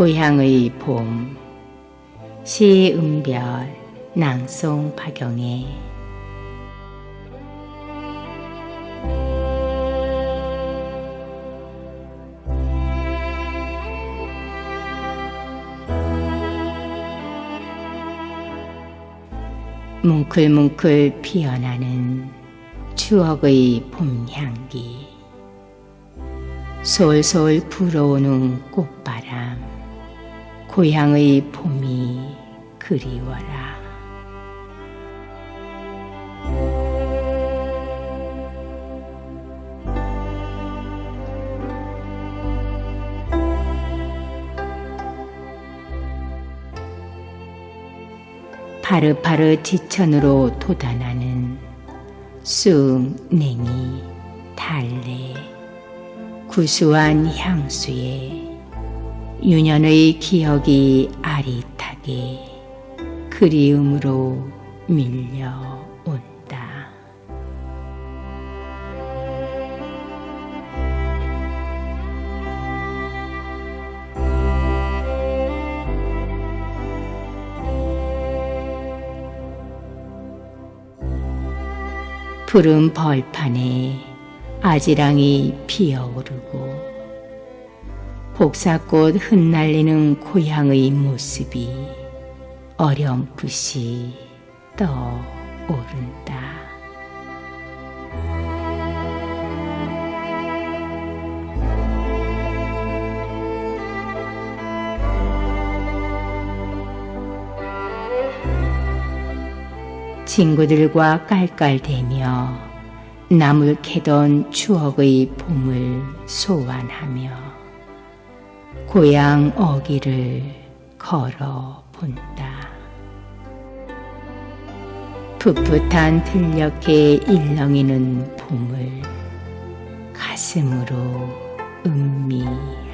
고향의 봄 시은별 낭송 박영애. 뭉클뭉클 피어나는 추억의 봄 향기. 솔솔 불어오는 꽃바람 고향의 봄이 그리워라. 파르파르 지천으로 돋아나는 쑥 냉이 달래 구수한 향수에 유년의 기억이 아릿하게 그리움으로 밀려온다. 푸른 벌판에 아지랑이 피어오르고 복사꽃 흩날리는 고향의 모습이 어렴풋이 떠오른다. 친구들과 깔깔대며 나물 캐던 추억의 봄을 소환하며 고향 어기를 걸어 본다. 풋풋한 들녘에 일렁이는 봄을 가슴으로 음미하며